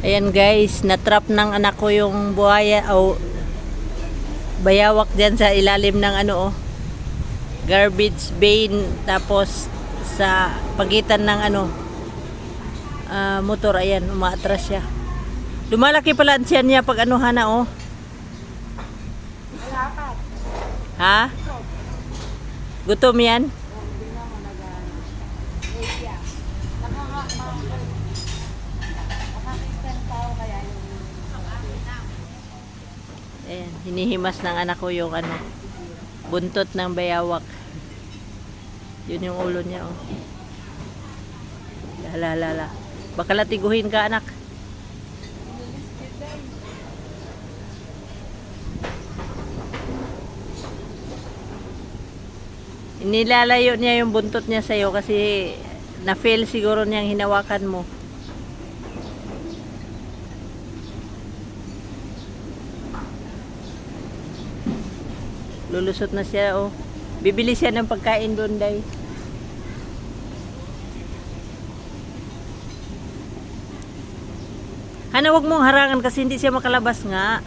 Ayan guys, natrap ng anak ko yung buhaya o bayawak dyan sa ilalim ng ano oh. Garbage bin tapos sa pagitan ng ano ah, motor ayan, umaatras siya. Lumalaki pala ang tiyan niya pag ano hana oh. Ha? Gutom yan? Ayan, hinihimas ng anak ko yung ano, buntot ng bayawak. Yun yung ulo niya, oh. Lala, lala. Baka latiguhin ka, anak. Inilalayo niya yung buntot niya sa'yo kasi na-fail siguro niyang hinawakan mo. Lulusot na siya, oh. Bibili siya ng pagkain doon, day. Hana, wag mong harangan kasi hindi siya makalabas nga.